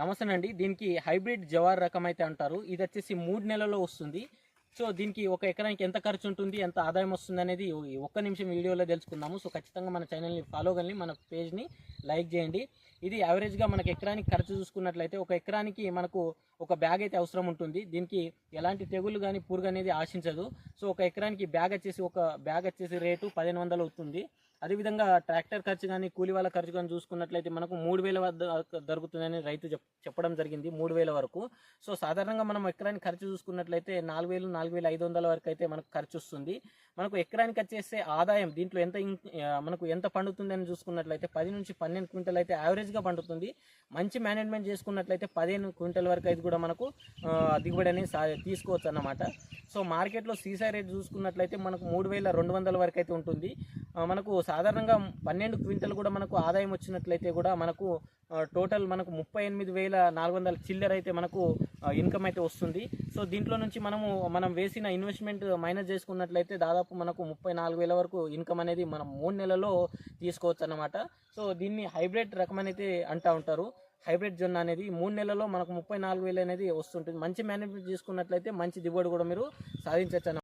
నమస్తేనండి దీనికి హైబ్రిడ్ జవార్ రకం అయితే అంటారు. ఇది వచ్చేసి మూడు నెలల్లో వస్తుంది. సో దీనికి ఒక ఎకరానికి ఎంత ఖర్చు ఉంటుంది ఎంత ఆదాయం వస్తుంది అనేది ఒక్క నిమిషం వీడియోలో తెలుసుకుందాము. సో ఖచ్చితంగా మన ఛానల్ని ఫాలో కానీ మన పేజ్ని లైక్ చేయండి. ఇది యావరేజ్గా మనకు ఎకరానికి ఖర్చు చూసుకున్నట్లయితే ఒక ఎకరానికి మనకు ఒక బ్యాగ్ అయితే అవసరం ఉంటుంది. దీనికి ఎలాంటి తెగులు కానీ పురుగు అనేది ఆశించదు. సో ఒక ఎకరానికి బ్యాగ్ వచ్చేసి ఒక బ్యాగ్ వచ్చేసి రేటు పదిహేను వందలు అవుతుంది. అదేవిధంగా ట్రాక్టర్ ఖర్చు కానీ కూలి వాళ్ళ ఖర్చు కానీ చూసుకున్నట్లయితే మనకు మూడు వేల వద్ద దొరుకుతుందని రైతు చెప్ చెప్పడం జరిగింది మూడు వేల వరకు. సో సాధారణంగా మనం ఎకరానికి ఖర్చు చూసుకున్నట్లయితే నాలుగు వేలు నాలుగు వేల ఐదు వందల వరకు అయితే మనకు ఖర్చు వస్తుంది. మనకు ఎకరానికి వచ్చేసే ఆదాయం దీంట్లో ఎంత మనకు ఎంత పండుతుందని చూసుకున్నట్లయితే పది నుంచి పన్నెండు క్వింటల్ అయితే యావరేజ్గా పండుతుంది. మంచి మేనేజ్మెంట్ చేసుకున్నట్లయితే పదిహేను క్వింటల్ వరకు అయితే కూడా మనకు దిగుబడి అనేది సా తీసుకోవచ్చు అన్నమాట సో మార్కెట్లో సీసా రేట్ చూసుకున్నట్లయితే మనకు మూడు వేల రెండు వందల వరకు అయితే ఉంటుంది. మనకు సాధారణంగా పన్నెండు క్వింటల్ కూడా మనకు ఆదాయం వచ్చినట్లయితే కూడా మనకు టోటల్ మనకు ముప్పై ఎనిమిది వేల నాలుగు వందల చిల్లర అయితే మనకు ఇన్కమ్ అయితే వస్తుంది. సో దీంట్లో నుంచి మనము మనం వేసిన ఇన్వెస్ట్మెంట్ మైనస్ చేసుకున్నట్లయితే దాదాపు మనకు ముప్పై నాలుగు వేల వరకు ఇన్కమ్ అనేది మనం మూడు నెలల్లో తీసుకోవచ్చు అన్నమాట. సో దీన్ని హైబ్రిడ్ రకం అనేది అంటూ ఉంటారు. హైబ్రిడ్ జొన్న అనేది మూడు నెలల్లో మనకు ముప్పై నాలుగు వేలు అనేది వస్తుంటుంది. మంచి మేనేజ్మెంట్ చేసుకున్నట్లయితే మంచి దిగుబడి కూడా మీరు సాధించవచ్చు అన్నమాట.